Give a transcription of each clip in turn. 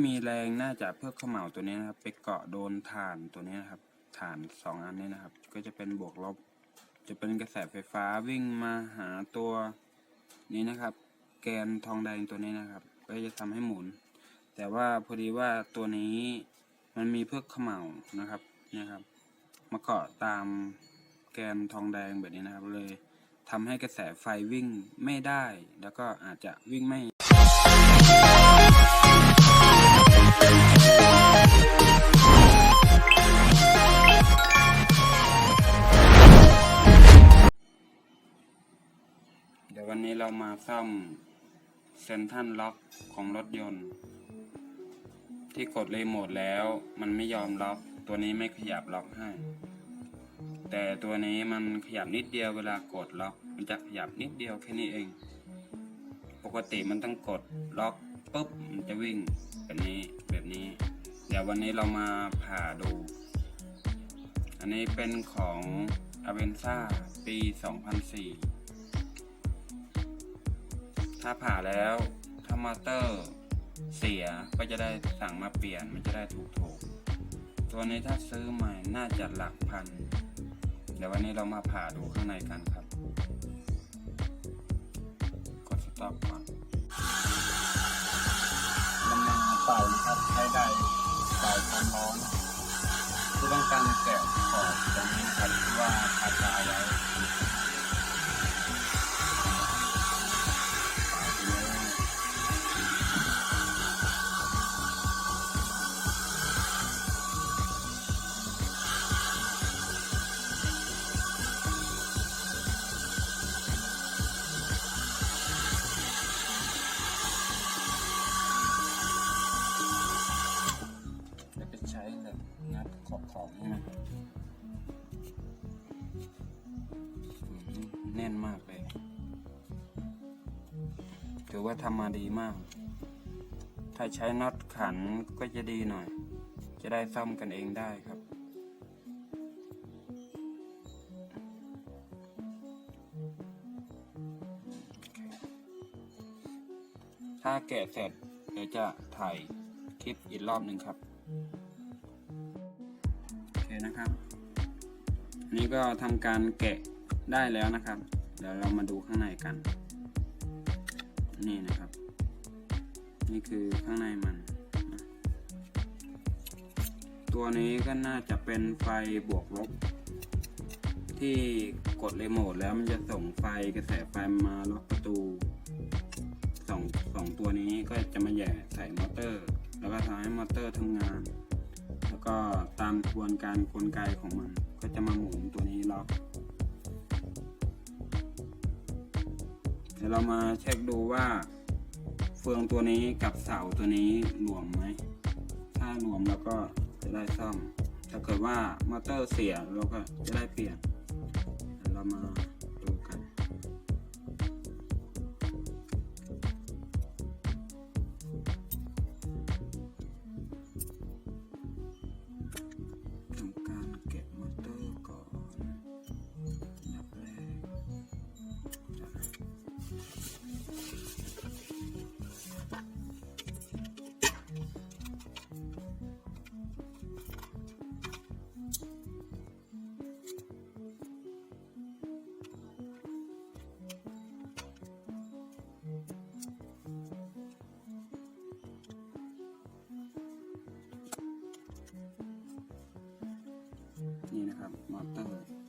มีแรงน่าจะเพื่อขม่าตัวนี้นะครับ ไปเกาะโดนฐานตัวนี้นะครับ ฐานสองอันนี้นะครับ ก็จะเป็นบวกลบ จะเป็นกระแสไฟฟ้าวิ่งมาหาตัวนี้นะครับ แกนทองแดงตัวนี้นะครับ ก็จะทำให้หมุน แต่ว่าพอดีว่าตัวนี้มันมีเพื่อขม่านะครับนี่ครับ มาเกาะตามแกนทองแดงแบบนี้นะครับ เลยทำให้กระแสไฟวิ่งไม่ได้ แล้วก็อาจจะวิ่งไม่ เดี๋ยววันนี้เรามาซ่อมเซนทันล็อกของรถยนต์ ที่กดรีโมทแล้วมันไม่ยอมล็อก ตัวนี้ไม่ขยับล็อกให้ แต่ตัวนี้มันขยับนิดเดียวเวลากดล็อก มันจะขยับนิดเดียวแค่นี้เอง ปกติมันต้องกดล็อกปุ๊บมันจะวิ่งแบบนี้ นี้ เดี๋ยววันนี้เรามาผ่าดู อันนี้เป็นของ a v e n z a ปี 2004 ถ้าผ่าแล้วถ้ามอเตอร์เสียก็จะได้สั่งมาเปลี่ยนมันจะได้ถูกถูกตัวนี้ถ้าซื้อใหม่น่าจะหลักพัน เดี๋ยววันนี้เรามาผ่าดูข้างในกันครับ กดสต็อปก่อน ใช้ได้เป่าความร้อนเพื่อต้องการแกะขอบตรงนี้ครับที่ว่าคาตาไว้ ขอบขอบนี่นะครับอืมแน่นมากเลยถือว่าทำมาดีมาก ถ้าใช้น็อตขันก็จะดีหน่อย จะได้ซ่อมกันเองได้ครับถ้าแกะเสร็จเดี๋ยวจะถ่ายคลิปอีกรอบหนึ่งครับ นะครับ อันนี้ก็ทำการแกะได้แล้วนะครับ เดี๋ยวเรามาดูข้างในกัน นี่นะครับ นี่คือข้างในมัน ตัวนี้ก็น่าจะเป็นไฟบวกลบ ที่กดรีโมทแล้วมันจะส่งไฟกระแสไฟมาล็อกประตูสองสองตัวนี้ก็จะมาแย่ใส่มอเตอร์ แล้วก็ทำให้มอเตอร์ทำงาน แล้วก็ตามกระบวนการกลไกของมัน ก็จะมาหมุนตัวนี้ล็อกเดี๋ยวเรามาเช็คดูว่า เฟืองตัวนี้กับเสาตัวนี้รวมไหม ถ้ารวมแล้วก็จะได้ซ่อม ถ้าเกิดว่ามอเตอร์เสียเราก็จะได้เปลี่ยนเดี๋ยวเรามา นะ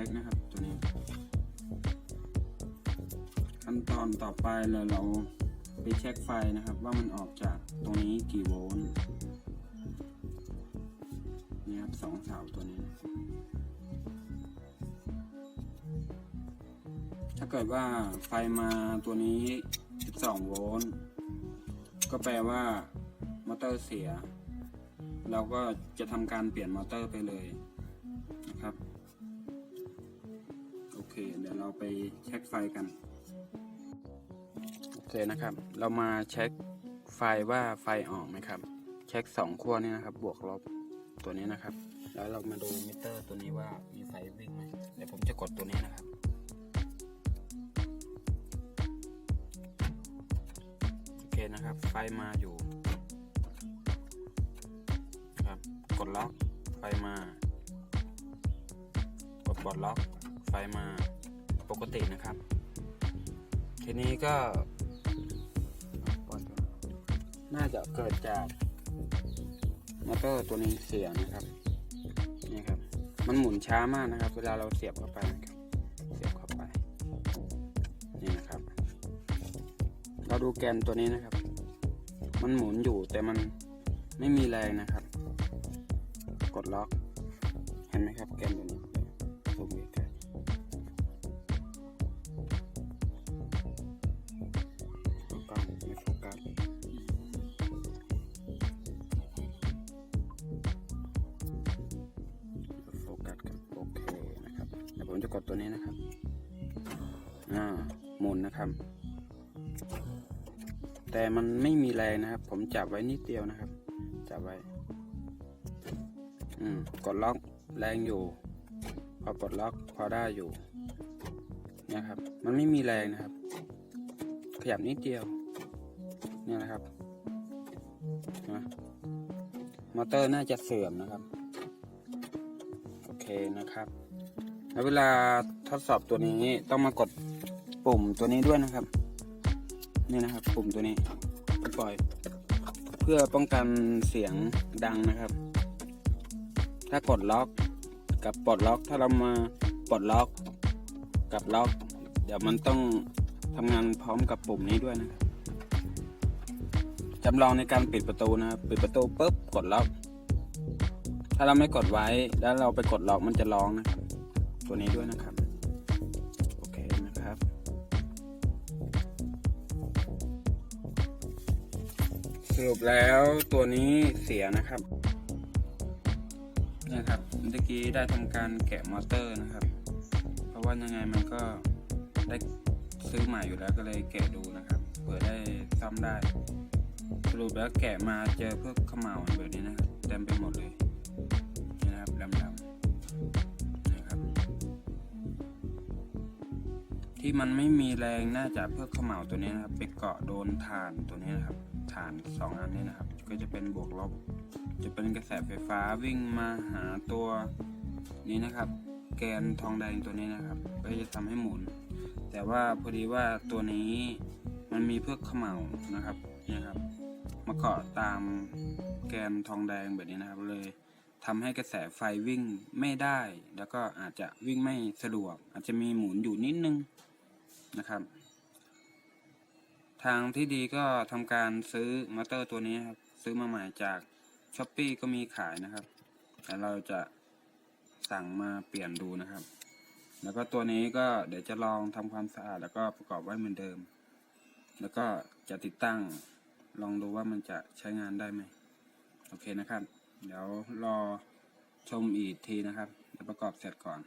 เล็กนะครับตัวนี้ ขั้นตอนต่อไปเลยเราไปเช็คไฟนะครับ ว่ามันออกจากตรงนี้กี่โวลต์นี่ครับสองเสาตัวนี้ ถ้าเกิดว่าไฟมาตัวนี้ 12 โวลต์ก็แปลว่ามอเตอร์เสีย เราก็จะทำการเปลี่ยนมอเตอร์ไปเลย ดี๋ยวเราไปเช็คไฟกัน โอเคนะครับ เรามาเช็คไฟว่าไฟออกไหมครับ เช็คสองขั้วนี่นะครับ บวกลบตัวนี้นะครับ แล้วเรามาดูมิเตอร์ตัวนี้ว่ามีไฟวิ่งไหมเดี๋ยวผมจะกดตัวนี้นะครับโอเคนะครับ ไฟมาอยู่ครับกดล็อกไฟมา กดปลดล็อกไฟมา ปกตินะครับ ทีนี้ก็ น่าจะเกิดจากมอเตอร์ตัวนี้เสียนะครับนี่ครับ มันหมุนช้ามากนะครับ เวลาเราเสียบเข้าไปนะครับเสียบเข้าไปนี่นะครับ เราดูแกนตัวนี้นะครับ มันหมุนอยู่แต่มันไม่มีแรงนะครับ กดล็อก เห็นไหมครับแกนตัวนี้ซูมใจะกดตัวนี้นะครับ อ่าหมุนนะครับ แต่มันไม่มีแรงนะครับ ผมจับไว้นิดเดียวนะครับ จับไว้ อืม กดล็อกแรงอยู่ พอปลดล็อกพอได้อยู่เนี่ยครับ มันไม่มีแรงนะครับ ขยับนิดเดียว เนี่ยนะครับนไหมมอเตอร์น่าจะเสื่อมนะครับ โอเคนะครับ แล้วเวลาทดสอบตัวนี้ต้องมากดปุ่มตัวนี้ด้วยนะครับ นี่นะครับ ปุ่มตัวนี้ปล่อย เพื่อป้องกันเสียงดังนะครับ ถ้ากดล็อกกับปลดล็อก ถ้าเรามาปลดล็อกกับล็อก เดี๋ยวมันต้องทำงานพร้อมกับปุ่มนี้ด้วยนะครับจำลองในการปิดประตูนะครับ ปิดประตูปุ๊บกดล็อก ถ้าเราไม่กดไว้แล้วเราไปกดล็อกมันจะร้องนะครับ ตัวนี้ด้วยนะครับ โอเคนะครับ สรุปแล้วตัวนี้เสียนะครับนะครับเมื่อกี้ได้ทำการแกะมอเตอร์นะครับ เพราะว่ายังไงมันก็ได้ซื้อใหม่อยู่แล้วก็เลยแกะดูนะครับเผื่อได้ซ่อมได้ สรุปแล้วแกะมาเจอพวกขมเหลาวแบบนี้นะครับเต็มไปหมดเลย ที่มันไม่มีแรงน่าจะเพื่อขมเหลาวตัวนี้นะครับ ไปเกาะโดนฐานตัวนี้นะครับฐานสองอันนี้นะครับ ก็จะเป็นบวกลบ จะเป็นกระแสไฟฟ้าวิ่งมาหาตัวนี้นะครับ แกนทองแดงตัวนี้นะครับ ก็จะทำให้หมุน แต่ว่าพอดีว่าตัวนี้มันมีเพื่อขมเหลานะครับนี่ครับมาเกาะตามแกนทองแดงแบบนี้นะครับเลยทำให้กระแสไฟวิ่งไม่ได้ แล้วก็อาจจะวิ่งไม่สะดวก อาจจะมีหมุนอยู่นิดนึง นะครับ ทางที่ดีก็ทำการซื้อมอเตอร์ตัวนี้ครับ ซื้อมาใหม่จากช้อปปีก็มีขายนะครับ แต่เราจะสั่งมาเปลี่ยนดูนะครับ แล้วก็ตัวนี้ก็เดี๋ยวจะลองทำความสะอาด แล้วก็ประกอบไว้เหมือนเดิม แล้วก็จะติดตั้งลองดูว่ามันจะใช้งานได้ไหมโอเคนะครับ เดี๋ยวรอชมอีกทีนะครับเดี๋ยวประกอบเสร็จก่อน